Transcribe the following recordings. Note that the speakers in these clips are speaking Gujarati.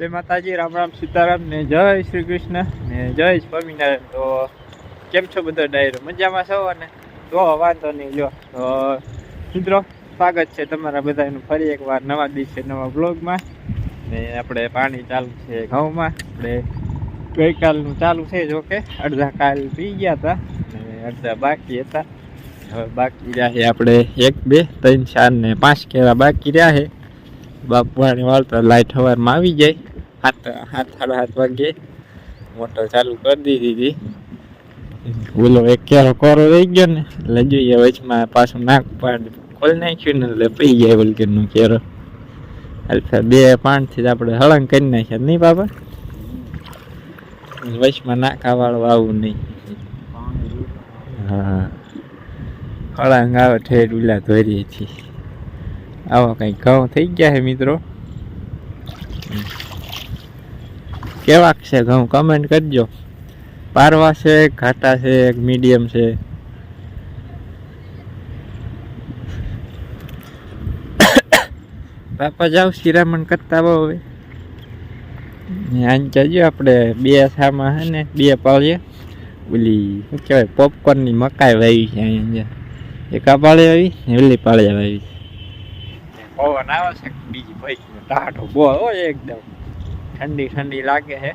જય માતાજી, રામ રામ સીતારામ, ને જય શ્રી કૃષ્ણ, ને જય સ્વામિનારાયણ. તો કેમ છો બધો ડાયરો? મજામાં છો? અને તો વાંધો નહીં જો તો મિત્રો, સ્વાગત છે તમારા બધાનું ફરી એકવાર નવા દિવસે નવા બ્લોગમાં ને આપણે પાણી ચાલુ છે ઘઉંમાં. આપણે ગઈકાલનું ચાલુ છે જો કે, અડધા કાલ પી ગયા હતા, ને અડધા બાકી હતા. હવે બાકી રહ્યા છે આપણે એક, બે, ત્રણ, ચાર ને પાંચ કેરા બાકી રહ્યા છે. બાપ પાણી વાળતા લાઈટ હવારમાં આવી જાય. હાથ હાથ સાડા સાત વાગે. મોટર ચાલુ કરી દીધી હતી. ઓલો એક કેરો કોરો રહી ગયો ને, એટલે જોઈએ વચમાં પાછું નાક પાણી ખોલી નાખ્યું ને એટલે પી જાય વલકેરનું કેરો. અલ્ફા બે પાણીથી જ આપણે હળંગ કરી નાખ્યા. નહીં બાબા? વચમાં નાકા વાળું આવું નહીં. હા. હળંગ આવે ઠેર ઉલા ધોરીથી આવા કંઈ ઘઉં થઈ ગયા છે મિત્રો? કેવાક છે ઘઉં કમેન્ટ કરજો. પારવા છે, ઘાટા છે મીડિયમ છે. બાપા જાવ શિરામણ કરતા બહુ હવે. આમ જજો આપણે બે સામાં હે ને, બે પાળીએ. ઓલી, શું કહેવાય પોપકોર્નની મકાઈ વાવી છે અહીંયા એક આ પાળે આવી ને ઓલી પાળે આવી પવન આવે છે બીજી ભાઈ, ટાઢો બો એકદમ. ઠંડી ઠંડી લાગે છે.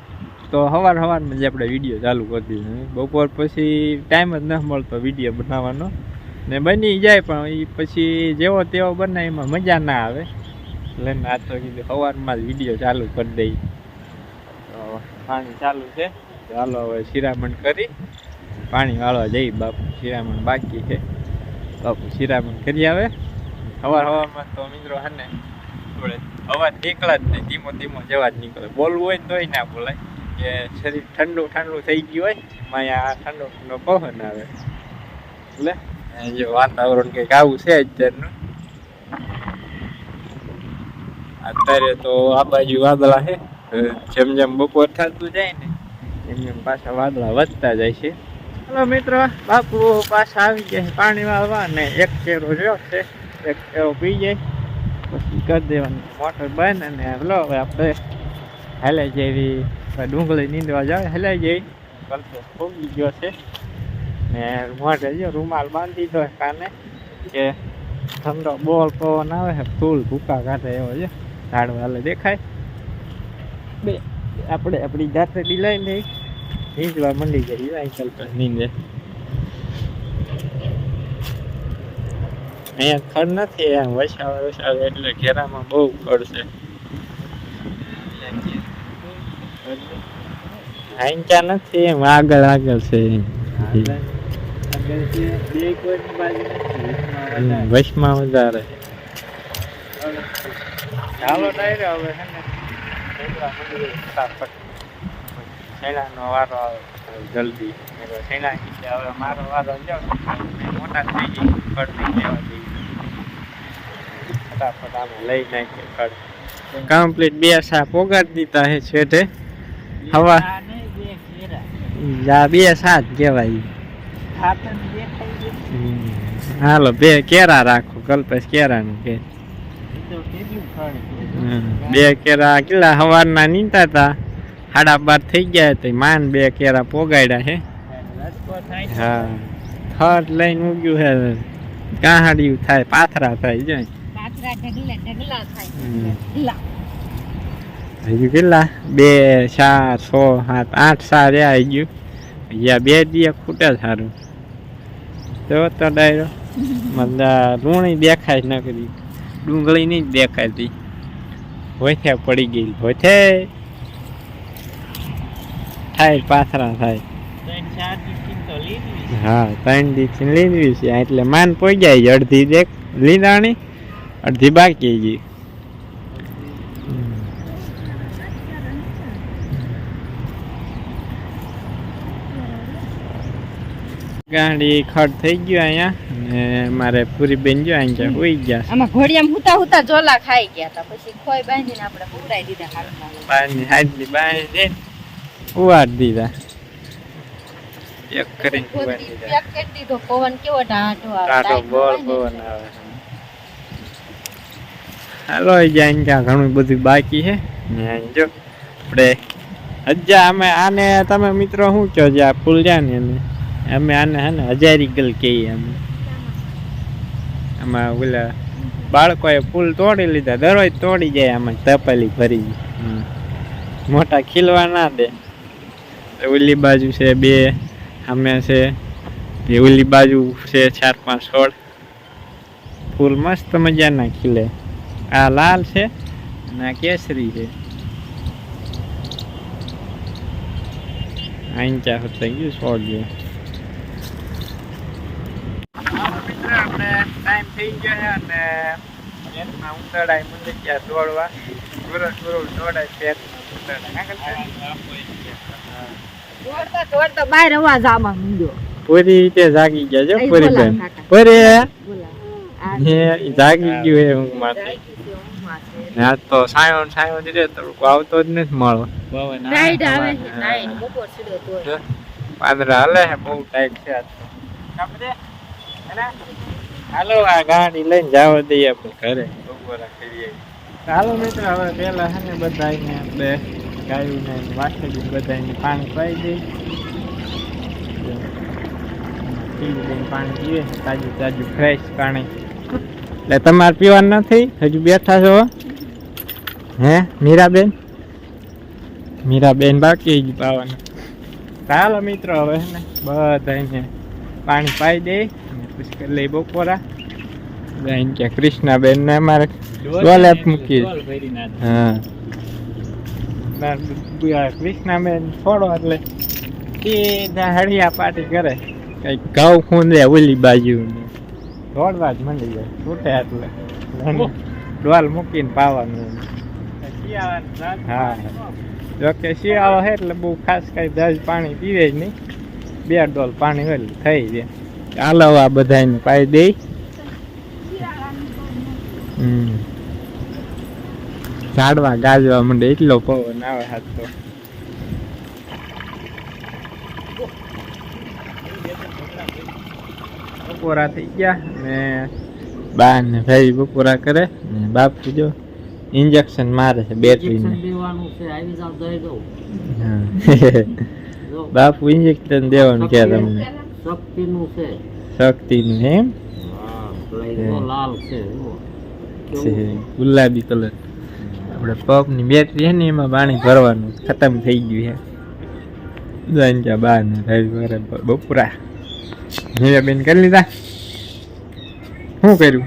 તો સવાર સવારમાં જ આપણે વીડિયો ચાલુ કરી દીધો. બપોર પછી ટાઈમ જ ન મળતો વીડિયો બનાવવાનો. ને બની જાય પણ એ પછી જેવો તેવો બને એમાં મજા ના આવે. એટલે આ તો કીધું સવારમાં જ વીડિયો ચાલુ કરી દઈ તો પાણી ચાલુ છે. ચાલો હવે શિરામણ કરી. પાણી વાળવા જઈ બાપુ. શિરામણ બાકી છે. બાપુ શિરામણ કરી આવે. સવાર સવારમાં તો મિત્રો હે ને થોડે અવાજ નીકળે જ નહીં. ધીમો ધીમો જવા જ નીકળે. બોલવું હોય તોય ના બોલાય. કે શરીર ઠંડુ ઠંડુ થઈ ગયું હોય માયા ઠંડો ઠંડો પવન આવે. એટલે જો વાતાવરણ કંઈક આવું છે અત્યારનું. અત્યારે તો આ બાજુ વાદળા છે. જેમ જેમ બપોર થતું જાય ને, એમ એમ પાછા વાદળા વધતા જાય છે. હલો મિત્રો, બાપુ પાછા આવી છે. પાણી વાળવા ને એક ચેરો રહ્યો છે. એક ચેરો પી જાય. કરી દેવાનું. મોટર બંધ અને હલો, હવે આપણે હેલાઈ જેવી ડુંગળી નીંદવા જાય હેલાઈ જઈ કરતો ફૂગી ગયો છે. ને મોટે જો રૂમાલ બાંધી દો કાને, કે ઠંડો બોલ પવન આવે છે ફૂલ ભૂકા કાઢે એવો છે. ઝાડવા હાલે દેખાય. બે, આપણે આપણી જાતે લઈને નીંદવા મંડી જઈએ અહીં ચાલતો નીંદે. અહીંયા ખડ નથી એમ વસાવે વસાવે એટલે ઘેરામાં બહુ ખડ છે. આંચા નથી એમ આગળ આગળ છે. હમ, વચમાં વધારે. ચાલો ડાયરે હવે હે ને. નીકળવા માંડીએ ફટાફટ. શેણાનો વારો આવે. જલ્દી. એટલે શેણા કીધે હવે મારો વારો જાવ. કમ્પ્લીટ બે સા પોગાડી દીધા છે છેટે હવા જા, બે સાત કહેવાય. હાલો, બે કેરા રાખો, કલ્પેશ કેરાનું કે બે કેરા કેટલા સવારના નીતા હતા? સાડા બાર થઈ ગયા તો માન બે કેરા પોગાડ્યા હે હા. થર્ડ લઈને ઉગ્યું છે કાહાડિયું થાય પાથરા થાય જાય પાથરા ઢગલા ઢગલા થાય. ઢગલા. હજુ કેટલા? બે ચાર છ સાત આઠ સાર આવી ગયું અહીંયા બે દિયે ખૂટે સારું તો તો ડાયરો. મતલબ લૂણી દેખાય ન કરી. ડુંગળી નહીં દેખાતી. હોથે પડી ગઈ હોથે. થાય પાથરા થાય. હા ત્રણ દિવસથી લીધી છે. એટલે માન પહોંચી જાય અડધી દેખ લીધાણી અડધી બાકી ગઈ ગાડી ખડ થઈ ગયું અહીંયા. ને મારે પૂરી બેન ગયો અહીંયા હોઈ ગયા આમાં ઘોડિયામાં હુતા હુતા જોલા ખાઈ ગયા હતા. પછી ખોઈ બાંધીને આપણે પૂરાઈ દીધા હાલમાં બાંધી હાજલી બાંધી ઉવાડ દીધા. એક કરીને ઉવાડ પેક દીધો પવન કેવો આવે ટાટો બોલ પવન આવે. હાલો જ્યાં ત્યાં ઘણું બધું બાકી છે. જો આપણે હજા અમે આને તમે મિત્રો શું કહો જે આ ફૂલ છે ને એને અમે આને હે ને હજારી ગલ કહીએ અમે આમાં ઓલા બાળકોએ ફૂલ તોડી લીધા દરરોજ તોડી જાય આમાં તપેલી ભરી. મોટા ખીલવા ના દે. ઓલી બાજુ છે બે સામે છે એ બાજુ છે ચાર પાંચ છોડ. ફૂલ મસ્ત મજાના ખીલે આ લાલ છે અને આ કેસરી છે. આંચા હતા ગયું છોડ ગયું થઈ અને પેટમાં ઉંદરડા મને ત્યાં દોડવા. ગુરુ ગુરુ દોડાય દોડતા બહાર અવાજ આવા માંડ્યો. પૂરી રીતે જાગી ગયા છો પૂરી બેન. જાગી ગયું ઊંઘમાંથી. ને તો સાયો ને સાયો તડકો આવતો જ નથી મળો નાઈટ આવે છે નાઈટ બપોર સીધો તોય પાંદડા હલે છે બહુ ટાઈટ છે આપણે હાલો આ ગાડી લઈને જવા દઈએ આપણે ઘરે. બપોરા કરીએ ચાલો મિત્રો હવે પેલા છે ને બધા આપણે ગાયું વાસળી બધાને પાણી પાઈ દઈને પાણી પીવે તાજું તાજું ફ્રેશ પાણી. એટલે તમારે પીવાનું નથી હજુ બેઠા છો હે. મીરાબેન? મીરાબેન બાકી જ પાવાનું. ચાલો મિત્રો હવે ને બધાને પાણી પાઈ દે પછી કરી લઈ બપોરા. બેન કે કૃષ્ણાબેન ને અમારે ડોલે મૂકી હા. ના, બેન છોડો એટલે સીધા હળિયા પાટી કરે. કંઈક ઘઉં ખૂંદે ઓલી બાજુ ને દોડવા જ મંડી જાય છૂટે એટલે. ડોલ મૂકીને પાવાનું. હા. જોકે શિયાળો છે એટલે બહુ ખાસ કઈ દસ પાણી પીવે જ નહીં. બે ડોલ પાણી હોય એટલે થઈ જાય. ચાલો આ બધાને પાઈ દઈ. હમ. ઝાડવા ગાજવા માંડે એટલો પવન આવે હાથ તો. બપોરા થઈ ગયા ને બા ને ભાઈ બપોરા કરે ને બાપ જો ઇન્જેક્શન મારે છે જો બાપુ ઇન્જેક્શન દેવાનું કે તમને? શક્તિનું છે. શક્તિનું એમ? લાલ છે ગુલાબી કલર. આપણે પંપની બેટરી છે ને એમાં પાણી ભરવાનું ખતમ થઈ ગયું છે જાંજા બા ને રવિવારે વારે બપોરા. બેન કરી લીધા? શું કર્યું?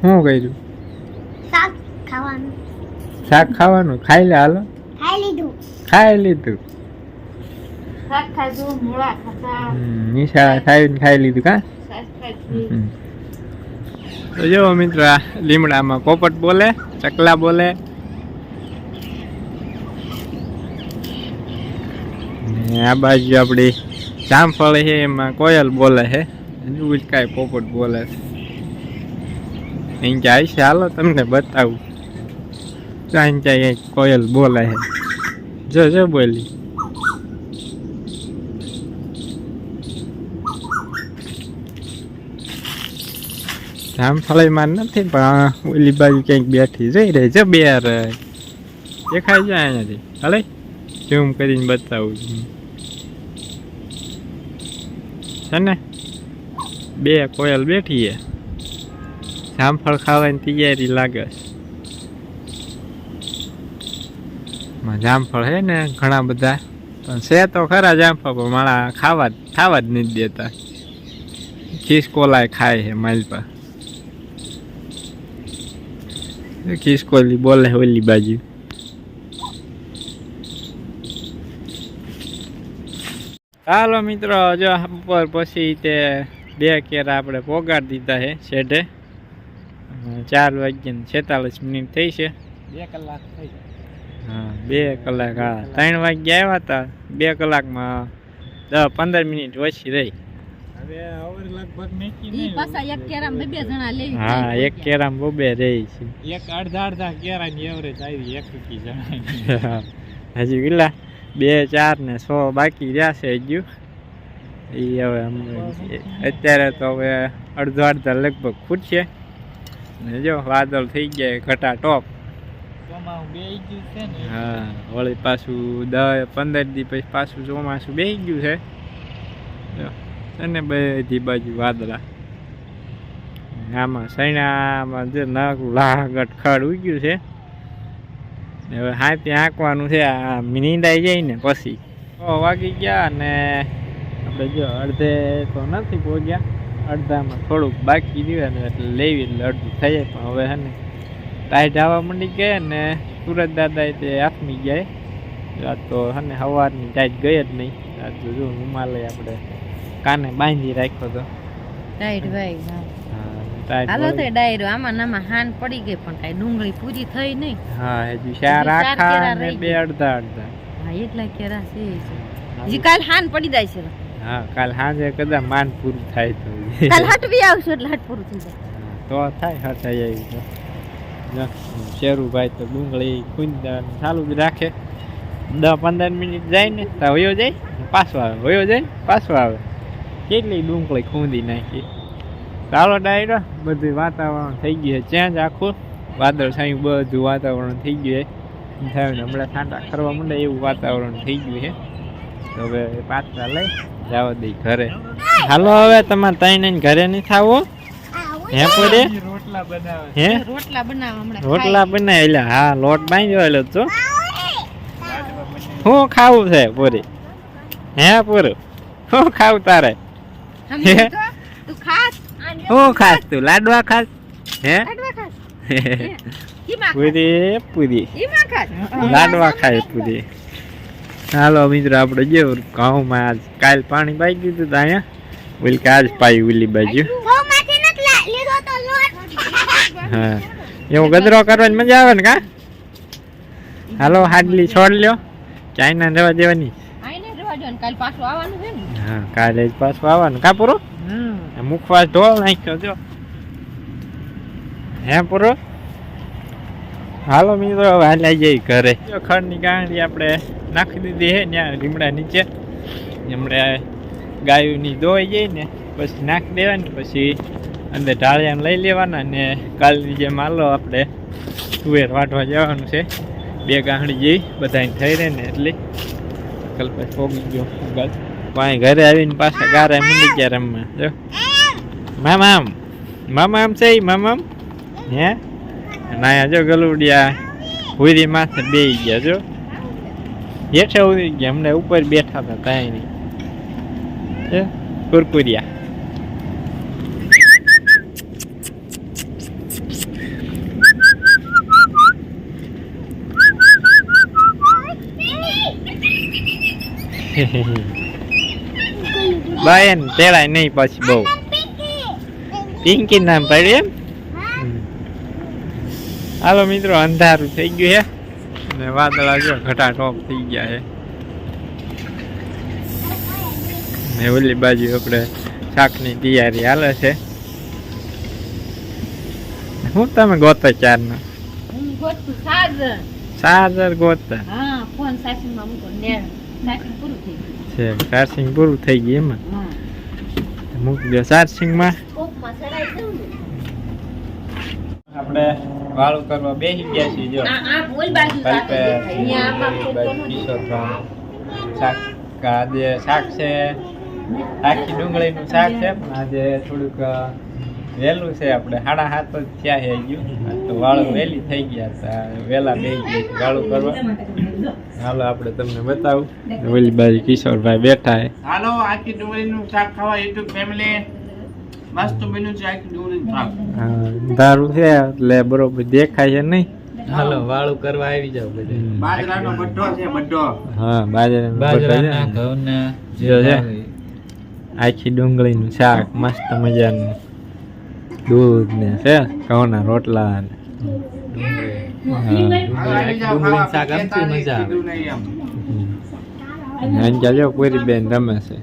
શું કર્યું? શાક ખાવાનું. શાક ખાવાનું? ખાઈ લે હાલો. ખાઈ લીધું. ખાઈ લીધું. શાક ખાધું મૂળા ખાઈને ખાઈ લીધું કા? શાક ખાધી. તો જો મિત્ર લીમડામાં પોપટ બોલે, ચકલા બોલે. આ બાજુ આપણી જામફળ છે, એમાં કોયલ બોલે છે કાંઈ પોપટ બોલે છે. અહીં જાય છે, હાલો તમને બતાવું. ચાંચાઈ કોયલ બોલે છે. જો જો બોલી. જામફળીમાં નથી, પણ ઓલી બાજુ ક્યાંક બેઠી જઈ રહી છે બે દેખાય છે અહીંયાથી હાલે? ઝૂમ કરીને બતાવું છું. છે ને? બે કોયલ બેઠી છે. જામફળ ખાવાની તૈયારી લાગે છે. જામફળ છે ને ઘણા બધા. પણ છે તો ખરા જામફળ, પણ મારા ખાવા ખાવા જ નથી દેતા. ખિસકોલાય ખાય છે માલપા ખિસકોલી બોલે ઓલી બાજુ ચાલો મિત્રો જો ઉપર પછી તે બે કેરા આપણે પોગાડી દીધા છે શેઢે. ચાર વાગ્યાને છેતાલીસ મિનિટ થઈ છે. બે કલાક થઈ હા બે કલાક હા ત્રણ વાગ્યા આવ્યા હતા. બે કલાકમાં દસ પંદર મિનિટ ઓછી રહી. હા એક કેરામ બબે રહી છે. એક અડધા અડધા કેરા એવરેજ આવી એક કી જણાય હજી કેટલા બે ચાર ને સો બાકી રહ્યા છે હજુ. એ હવે અત્યારે તો હવે અડધો અડધા લગભગ ખૂટશે. ને જો વાદળ થઈ ગયા ઘટા ટોપ ચોમાસું બેહી ગયું છે ને. હા વળી પાછું દસ પંદર દી પછી પાછું ચોમાસું બે ગયું છે. જો. અને બધી બાજુ વાદળા. આમાં સૈણામાં જે નાકું લાગટ ખડ ઉગ્યું છે. હવે હાથે હાંકવાનું છે, આ નીંદાઈ જાય ને પછી. વાગી ગયા અને આપણે જો અડધે તો નથી પહોંચ્યા. અડધામાં થોડુંક બાકી રહ્યું એટલે લેવી એટલે અડધું થઈ જાય, પણ હવે હે ને ટાઈટ આવવા માંડી ગયા ને સુરત દાદા તે આથમી ગયા. રાત તો હે ને સવારની ટાઈટ ગઈ જ નહીં. રાત જો હિમાલય આપણે કાને બાંધી રાખ્યો તો? ડાયર ભાઈ હાલો તો ડાયરો આમાં નામાં હાન પડી ગઈ પણ કઈ ડુંગળી પૂરી થઈ નહીં. હા હજુ ચાર ચાર આખા ને બે અડધા અડધા. હા એટલા કેરા છે છે. હજી કાલ હાન પડી જાય છે. હા કાલ સાંજે કદાચ માન પૂરું થાય તો. કાલ હટવી આવશું એટલે હટ પૂરું થઈ જાય. તો થાય હટાઈ આવી તો. શેરુભાઈ તો ડુંગળી કુંદા ચાલુ જ રાખે. દસ પંદર મિનિટ જાય ને તો વયો જાય પાછો આવે વયો જાય પાછો આવે. કેટલી ડુંગળી ખૂંદી નાખી? ચાલો ડાયરો બધું વાતાવરણ થઈ ગયું છે. ચેન્જ આખું? વાદળ છાયું બધું વાતાવરણ થઈ ગયું છે. થાય ને હમણાં છાંટા ખરવા માંડે એવું વાતાવરણ થઈ ગયું છે. તો હવે પાછા લઈ જવા દઈ ઘરે. હાલો હવે તમારે ત્રણ ઘરે નહીં થાવો? હે પડે રોટલા બનાવે. હે? રોટલા બનાવવા હમણાં રોટલા બનાવે એટલે હા લોટ બાંધ્યો એટલે તો. બનાવે શું ખાવું છે પૂરી? હે પૂરું? શું ખાવું તારે? તો? તું ખાસ? શું ખાસ? તું? લાડવા ખાસ? હે? પૂરી પૂરી. લાડવા ખાય પૂરી. હાલો મિત્રો આપણે જો ઘઉંમાં આજ કાલ પાણી પાઈ દીધું તો અહીંયા. ઓલી કે આજ પાઈ ઓલી બાજુ. બહુ માંથી નથી લા- લીધો તો લોટ. હા. એવું ગદરો કરવાની મજા આવે ને કા? હાલો હાડલી છોડ લ્યો. ચાઇના રહેવા દેવાની કાલ પાછું આવવાનું છે ને. હા કાલે જ પાછું આવવાનું. કા પૂરો? મુખવાસ ઢોળ નાખ્યો જો. હે પૂરો? હાલો મિત્રો હવે હાલ્યા જઈ ઘરે. ખડની ગાંડી આપણે નાખી દીધી હે ત્યાં લીમડા નીચે. હમણાં ગાયોની દોઈ જઈ ને પછી નાખી દેવાની પછી અંદર ઢાળિયાને લઈ લેવાના ને કાલની જેમ હાલો આપણે તુવેર વાટવા જવાનું છે. બે ગાંડી જઈ બધાને થઈ રહે ને એટલે કાલ પછી પોગી ગયો પાણી ઘરે આવીને પાછા ગારા મંડી ગયા રમવા જો મામામ મામામ છે ઈ મામામ હે અને અહીંયા જો ગલુડિયા હુરી માથે બે ગયા જો હેઠે ઉતરી ગયા અમને ઉપર બેઠા હતા ત્યાં નહીં છે કુરકુરિયા બાયન તેડાય નહીં પછી બહુ. પિંકી. નામ પડ્યું એમ? હાલો મિત્રો અંધારું થઈ ગયું છે ને વાદળા જો ઘટા ટોપ થઈ ગયા છે ને ઓલી બાજુ આપણે શાકની તૈયારી હાલે છે. શું તમે ગોતા ચારના હું ગોતું સાજર. ચાર્જર ગોતા. હા ફોન સાસુમાં મૂકો ને સાસુ પૂરું થઈ ગયું. છે. ચાર્જિંગ પૂરું થઈ ગયું એમાં. મૂકી દો ચાર્જિંગમાં આપણે વાળું કરવા બેસી ગયા છીએ જો. શાક આજે શાક છે આખી ડુંગળીનું શાક છે પણ આજે થોડુંક વહેલું છે આપણે સાડા સાત જ થયા છે ગયું તો વાળું વહેલી થઈ ગયા હતા વહેલા બે ગયા વાળું કરવા. હાલો આપણે તમને બતાવું. ઓલી બાજુ કિશોરભાઈ બેઠા છે. હાલો આખી ડુંગળીનું શાક ખાવા યુટ્યુબ ફેમિલી મસ્ત બન્યું છે આખી ડુંગળીનું શાક. હા, અંધારું છે એટલે બરોબર દેખાય છે નહીં. હાલો વાળું કરવા આવી જાવ બધા. બાજરાનો બટ્ટો છે બટ્ટો હા બાજરાનો બાજરાના. ઘઉંના જે છે. આખી ડુંગળીનું શાક મસ્ત મજાનું. દૂધ ને છે ઘઉંના રોટલા ને. અંજા જો પૂરી બેન રમે છે.